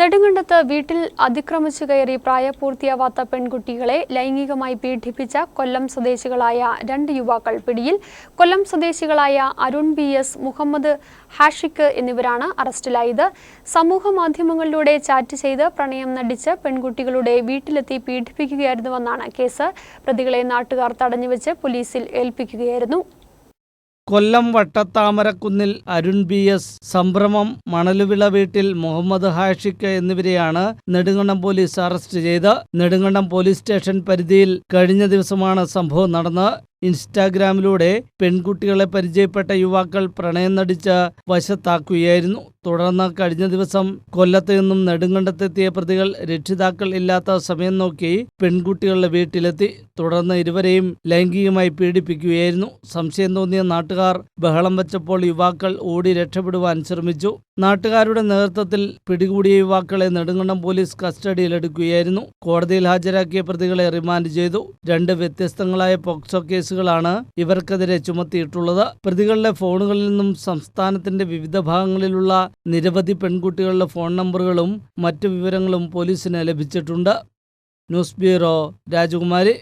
നെടുങ്കണ്ടത്ത് വീട്ടിൽ അതിക്രമിച്ചു കയറി പ്രായപൂർത്തിയാവാത്ത പെൺകുട്ടികളെ ലൈംഗികമായി പീഡിപ്പിച്ച കൊല്ലം സ്വദേശികളായ രണ്ട് യുവാക്കൾ പിടിയിൽ. കൊല്ലം സ്വദേശികളായ അരുൺ ബി എസ് മുഹമ്മദ് ഹാഷിക്ക് എന്നിവരാണ് അറസ്റ്റിലായത്. സമൂഹ മാധ്യമങ്ങളിലൂടെ ചാറ്റ് ചെയ്ത് പ്രണയം നടിച്ച് പെൺകുട്ടികളുടെ വീട്ടിലെത്തി പീഡിപ്പിക്കുകയായിരുന്നുവെന്നാണ് കേസ്. പ്രതികളെ നാട്ടുകാർ തടഞ്ഞുവെച്ച് പോലീസിൽ ഏൽപ്പിക്കുകയായിരുന്നു. കൊല്ലം വട്ടത്താമരക്കുന്നിൽ അരുൺ ബി എസ് സംഭ്രമം മണലുവിള വീട്ടിൽ മുഹമ്മദ് ഹാഷിക്ക് എന്നിവരെയാണ് നെടുങ്കണ്ടം പോലീസ് അറസ്റ്റ് ചെയ്ത്. നെടുങ്കണ്ടം പോലീസ് സ്റ്റേഷൻ പരിധിയിൽ കഴിഞ്ഞ ദിവസമാണ് സംഭവം നടന്നത് ഇൻസ്റ്റാഗ്രാമിലൂടെ പെൺകുട്ടികളെ പരിചയപ്പെട്ട യുവാക്കൾ പ്രണയം നടിച്ച് വശത്താക്കുകയായിരുന്നു. തുടർന്ന് കഴിഞ്ഞ ദിവസം കൊല്ലത്ത് നിന്നും നെടുങ്കണ്ടത്തെത്തിയ പ്രതികൾ രക്ഷിതാക്കൾ ഇല്ലാത്ത സമയം നോക്കി പെൺകുട്ടികളുടെ വീട്ടിലെത്തി. തുടർന്ന് ഇരുവരെയും ലൈംഗികമായി പീഡിപ്പിക്കുകയായിരുന്നു. സംശയം തോന്നിയ നാട്ടുകാർ ബഹളം വച്ചപ്പോൾ യുവാക്കൾ ഓടി രക്ഷപ്പെടുവാൻ ശ്രമിച്ചു. നാട്ടുകാരുടെ നേതൃത്വത്തിൽ പിടികൂടിയ യുവാക്കളെ നെടുങ്കണ്ടം പോലീസ് കസ്റ്റഡിയിലെടുക്കുകയായിരുന്നു. കോടതിയിൽ ഹാജരാക്കിയ പ്രതികളെ റിമാൻഡ് ചെയ്തു. രണ്ട് വ്യത്യസ്തങ്ങളായ പോക്സോ കേസുകളാണ് ഇവർക്കെതിരെ ചുമത്തിയിട്ടുള്ളത്. പ്രതികളുടെ ഫോണുകളിൽ നിന്നും സംസ്ഥാനത്തിന്റെ വിവിധ ഭാഗങ്ങളിലുള്ള നിരവധി പെൺകുട്ടികളുടെ ഫോൺ നമ്പറുകളും മറ്റു വിവരങ്ങളും പോലീസിന് ലഭിച്ചിട്ടുണ്ട്. ന്യൂസ് ബ്യൂറോ രാജകുമാരി.